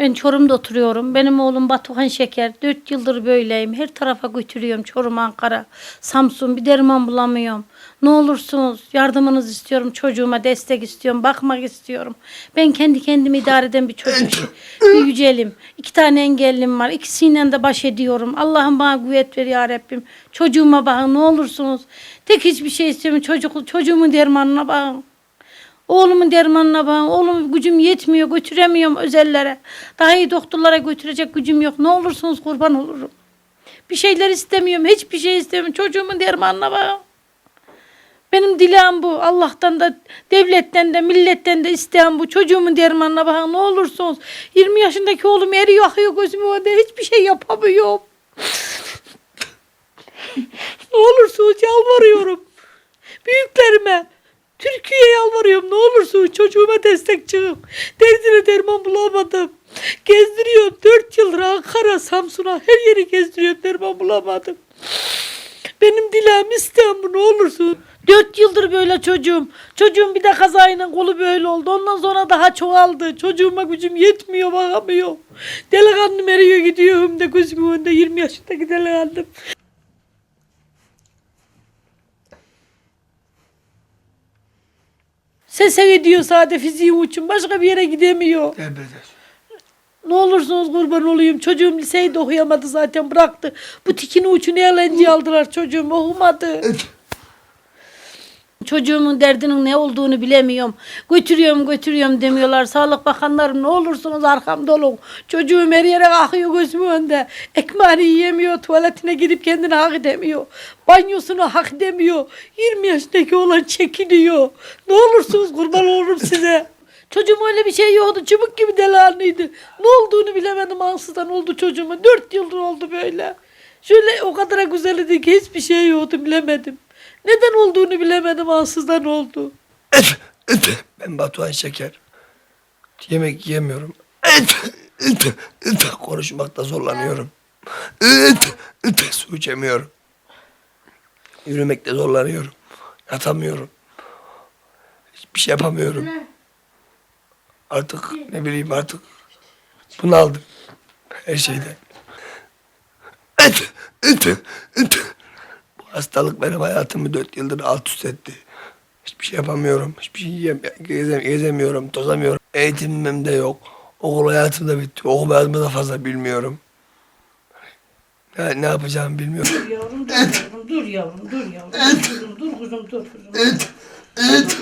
Ben Çorum'da oturuyorum. Benim oğlum Batuhan Şeker. Dört yıldır böyleyim. Her tarafa götürüyorum. Çorum, Ankara, Samsun. Bir derman bulamıyorum. Ne olursunuz yardımınız istiyorum. Çocuğuma destek istiyorum. Bakmak istiyorum. Ben kendi kendimi idare eden bir çocuk. bir yücelim. İki tane engellim var. İkisiyle de baş ediyorum. Allah'ım bana kuvvet ver ya Rabbim. Çocuğuma bakın ne olursunuz. Tek hiçbir şey istemiyorum. Çocuk, çocuğumun dermanına bakın. Oğlumun dermanına bakın. Oğlum gücüm yetmiyor. Götüremiyorum özellere. Daha iyi doktorlara götürecek gücüm yok. Ne olursunuz kurban olurum. Bir şeyler istemiyorum. Hiçbir şey istemiyorum. Çocuğumun dermanına bakın. Benim dileğim bu. Allah'tan da, devletten de, milletten de isteyen bu. Çocuğumun dermanına bakın. Ne olursunuz. 20 yaşındaki oğlum eriyor, akıyor önünde. Hiçbir şey yapamıyorum. ne olursunuz yalvarıyorum. Büyüklerime. Türkiye'ye yalvarıyorum ne olursun çocuğuma destek çıkın. Derdine derman bulamadım. Gezdiriyorum dört yıldır Ankara, Samsun'a her yeri gezdiriyorum derman bulamadım. Benim dileğim bu ne olursun. Dört yıldır böyle çocuğum. Çocuğum bir de kazayla kolu böyle oldu. Ondan sonra daha çoğaldı. Çocuğuma gücüm yetmiyor bakamıyor. Delikanlım eriyor gidiyor hem de gözümün önünde 20 yaşındaki delikanlım. Sese gidiyor sade fiziğim için. Başka bir yere gidemiyor. Debreder. Ne olursunuz kurban olayım. Çocuğum liseyi de okuyamadı zaten bıraktı. Bu tikini uçunu eğlenceye aldılar çocuğum okumadı. Çocuğumun derdinin ne olduğunu bilemiyorum. Götürüyorum götürüyorum demiyorlar. Sağlık bakanlarım ne olursunuz arkamda olun. Çocuğum her yere akıyor gözümün önünde. Ekmeğini yiyemiyor. Tuvaletine gidip kendine hak edemiyor. Banyosunu hak edemiyor. 20 yaşındaki olan çekiliyor. Ne olursunuz kurban olurum size. Çocuğum öyle bir şey yoktu. Çubuk gibi delikanlıydı. Ne olduğunu bilemedim ansızdan oldu çocuğuma. Dört yıldır oldu böyle. Şöyle o kadar güzel idi ki hiçbir şey yoktu bilemedim. Neden olduğunu bilemedim ansızdan oldu. Et, et. Ben Batuhan Şeker. Yemek yiyemiyorum. Et, et, et. Konuşmakta zorlanıyorum. Et, et. Su içemiyorum. Yürümekte zorlanıyorum. Yatamıyorum. Hiçbir şey yapamıyorum. Artık ne bileyim artık bunaldım. Her şeyden. Et, et, et. Hastalık benim hayatımı dört yıldır alt üst etti. Hiçbir şey yapamıyorum. Hiçbir şey yiyem, gezem, gezemiyorum, tozamıyorum. Eğitimim de yok. Okul hayatım da bitti. Okul hayatımı da fazla bilmiyorum. Ne, ne yapacağımı bilmiyorum. Dur yavrum dur yavrum dur yavrum dur yavrum. Dur kuzum dur kuzum dur kuzum. Dur. Dur.